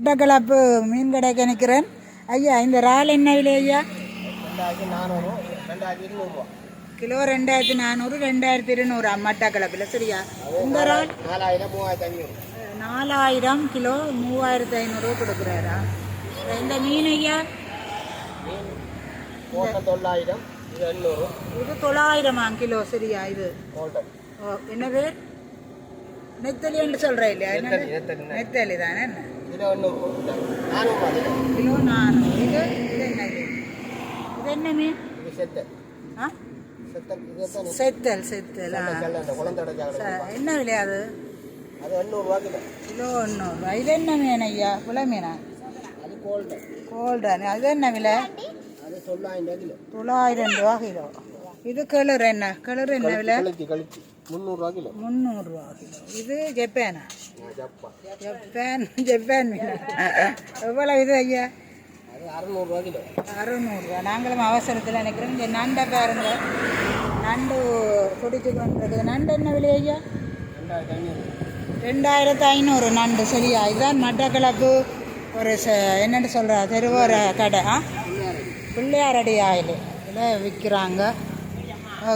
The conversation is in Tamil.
மட்டக்களப்பு மீன் கடைக்கு நிற்கிறேன் ஐயா இந்த இறால் என்ன விலை ஐயா? கிலோ ரெண்டாயிரத்தி நானூறு ரெண்டாயிரத்தி இருநூறு மட்டக்களப்பில் சரியா? இந்த இறால்? நாலாயிரம் கிலோ மூவாயிரத்து ஐநூறு கொடுக்குறாரா? இந்த மீன் ஐயா? தொள்ளாயிரம் இது தொள்ளாயிரமா கிலோ. சரியா இது? என்ன பேர் நெத்தலி என்று சொல்கிறேன் இல்லையா. நெத்தலி தானே? என்ன இது எண்ணூறு நானூறுவா இது கிலோ நானூறு இது இது என்ன இது என்ன மீன் இது செத்த ஆ செத்தல் செத்தல் செத்தல் என்ன விலையா அது அது எண்ணூறுவா கிலோ கிலோ ஒன்று இது என்ன மீன் ஐயா குல மீனா அது கோல்டன் கோல்டன் அது என்ன விலை அது தொள்ளாயிரம் கிலோ தொள்ளாயிரம் ரூபா கிலோ இது கிளறு என்ன கிளறு என்ன விலை முந்நூறுரூவா கிலோ முந்நூறுரூவா கிலோ இது ஜப்பானா ஜப்பான் ஜப்பான் எவ்வளோ இது ஐயா? அறநூறுவா. கிலோ அறுநூறுவா நாங்களும் அவசரத்தில் நினைக்கிறோம். இந்த நண்டை பாருங்க. நண்டு பிடிச்சி கொண்டிருக்குது நண்டு என்ன விலை ஐயா? ரெண்டாயிரத்து ஐநூறு நண்டு சரியா? இதுதான் மட்டக்களப்பு ஒரு ச என்னென்னு சொல்கிற தெருவோர கடை ஆ? பிள்ளையாரடி ஆயில். இதில் விற்கிறாங்க.